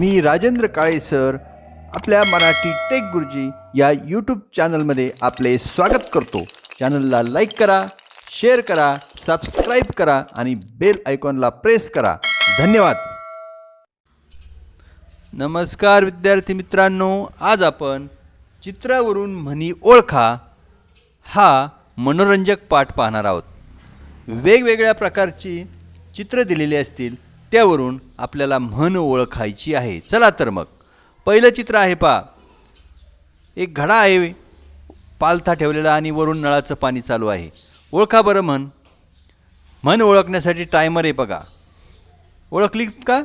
मी Rajendra Kale sir. आपल्या Marathi take गुरुजी या यूट्यूब चॅनलमध्ये आपले स्वागत करतो. चॅनलला लाईक करा शेअर करा सबस्क्राईब करा आणि बेल आयकॉनला प्रेस करा. धन्यवाद. नमस्कार विद्यार्थी मित्रांनो. आज आपण चित्रावरून म्हणी ओळखा. हा मनोरंजक पाठ पाहणार आहोत. वेगवेगळ्या प्रकारची चित्र दिलेली असतील. त्यावरून आपल्याला म्हण ओळखायची आहे. चला तर मग. पहिलं चित्र आहे पा एक घडा आहे. पालथा ठेवलेला आणि वरून नळाचं पाणी चालू आहे. ओळखा बरं म्हण. म्हण ओळखण्यासाठी टायमर आहे बघा. ओळखली का?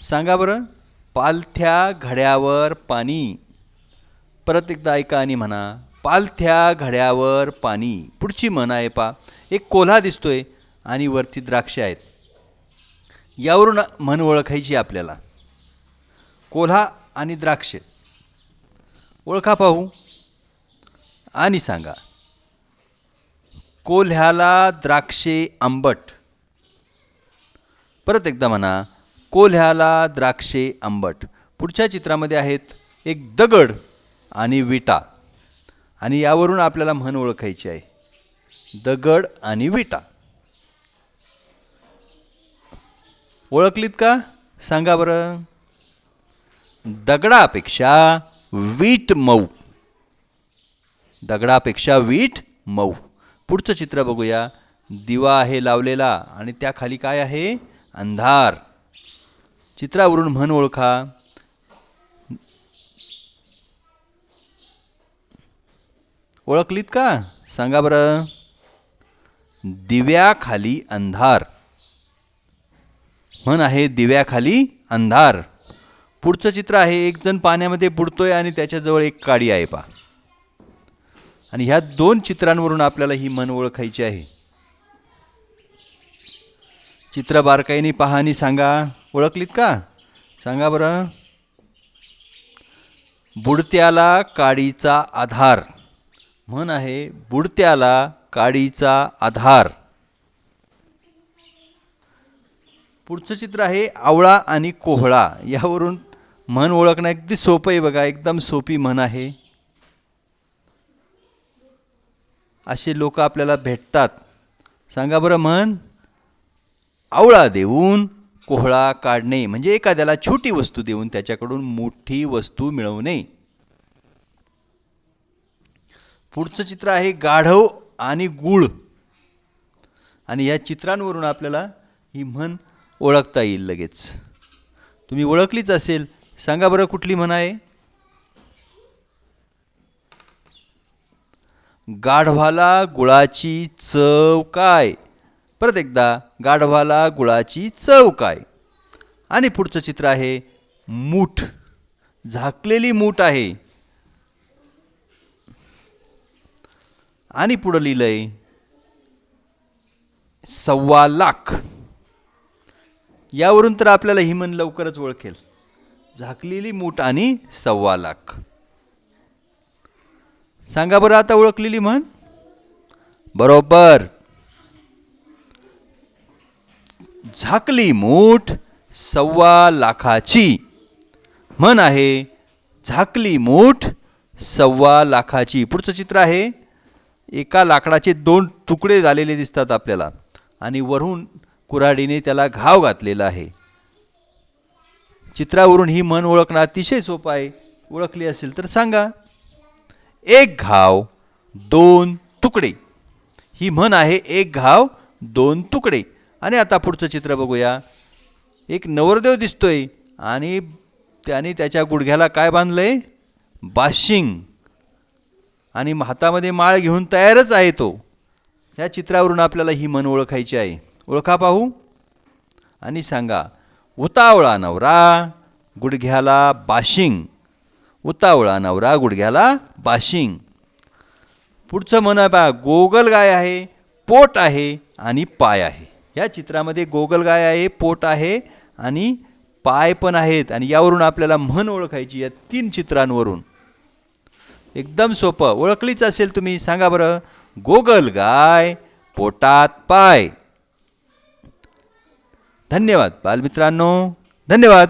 सांगा बरं. पालथ्या घड्यावर पाणी. परत एकदा ऐका आणि म्हणा. पालथ्या घड्यावर पाणी. पुढची म्हण आहे पा एक कोल्हा दिसतोय. आणि वरती द्राक्षे आहेत. यावरून म्हण ओळखायची आपल्याला. कोल्हा आणि द्राक्षे. ओळखा पाहू. आणि सांगा. कोल्ह्याला द्राक्षे आंबट. परत एकदा म्हणा. कोल्ह्याला द्राक्षे आंबट. पुढच्या चित्रामध्ये आहेत एक दगड आणि विटा. आणि यावरून आपल्याला म्हण ओळखायची आहे. दगड आणि विटा. ओळखलीत का? सांगा बरं. दगडापेक्षा वीट मऊ. दगडापेक्षा वीट मऊ. पुढचं चित्र बघूया. दिवा आहे लावलेला आणि त्याखाली काय आहे? अंधार. चित्रावरून म्हण ओळखा. ओळखलीत का? सांगा बरं. दिव्याखाली अंधार. म्हण आहे दिव्याखाली अंधार. पुढचं चित्र आहे एक जण पाण्यामध्ये बुडतोय आणि त्याच्याजवळ एक काडी आहे पा आणि ह्या दोन चित्रांवरून आपल्याला ही मन ओळखायची आहे. चित्र बारकाईने पहा आणि सांगा ओळखलीत का? सांगा बरं. बुडत्याला काडीचा आधार. म्हण आहे बुडत्याला काडीचा आधार. पुढचं चित्र आहे आवळा आणि कोहळा. यावरून म्हण ओळखणं अगदी सोपं आहे बघा. एकदम सोपी म्हण आहे. असे लोक आपल्याला भेटतात. सांगा बरं म्हण आवळा देऊन कोहळा काढणे. म्हणजे एखाद्याला छोटी वस्तू देऊन त्याच्याकडून मोठी वस्तू मिळवणे. पुढचं चित्र आहे गाढव आणि गुळ आणि या चित्रांवरून आपल्याला ही म्हण ओळखता येईल लगेच. तुम्ही ओळखलीच असेल सांगा बरं कुठली म्हण आहे? गाढवाला गुळाची चव काय? परत एकदा गाढवाला गुळाची चव काय? आणि पुढचं चित्र आहे मूठ. झाकलेली मूठ आहे. आणि पुढं लिहिलंय सव्वा लाख. यावरून तर आपल्याला ही मन लवकरच ओळखेल. झाकलेली मूठ आणि सव्वा लाख. सांगा बरं आता ओळखलेली म्हण? बरोबर. झाकली मूठ सव्वा लाखाची. म्हण आहे झाकली मूठ सव्वा लाखाची. पुढचं चित्र आहे एका लाकडाचे दोन तुकडे झालेले दिसतात आपल्याला. आणि वरून कुऱ्हाडीने त्याला घाव घातलेला आहे. चित्रावरून ही मन ओळखणं अतिशय सोपं आहे. ओळखली असेल तर सांगा. एक घाव दोन तुकडे. ही म्हण आहे एक घाव दोन तुकडे. आणि आता पुढचं चित्र बघूया. एक नवरदेव दिसतोय आणि त्याने त्याच्या गुडघ्याला काय बांधलंय? बाशिंग. आणि हातामध्ये माळ घेऊन तयारच आहे तो. ह्या चित्रावरून आपल्याला ही मन ओळखायची आहे. ओळखा पाहू. आणि सांगा उतावळा नवरा गुडघ्याला बाशिंग. उतावळा नवरा गुडघ्याला बाशिंग. पुढचं म्हण आहे गोगल गाय आहे पोट आहे आणि पाय आहे. या चित्रामध्ये गोगल गाय आहे पोट आहे आणि पाय पण आहेत. आणि यावरून आपल्याला म्हण ओळखायची या तीन चित्रांवरून. एकदम सोपं. ओळखलीच असेल तुम्ही सांगा बरं. गोगल गाय पोटात पाय. धन्यवाद बालमित्रांनो. धन्यवाद.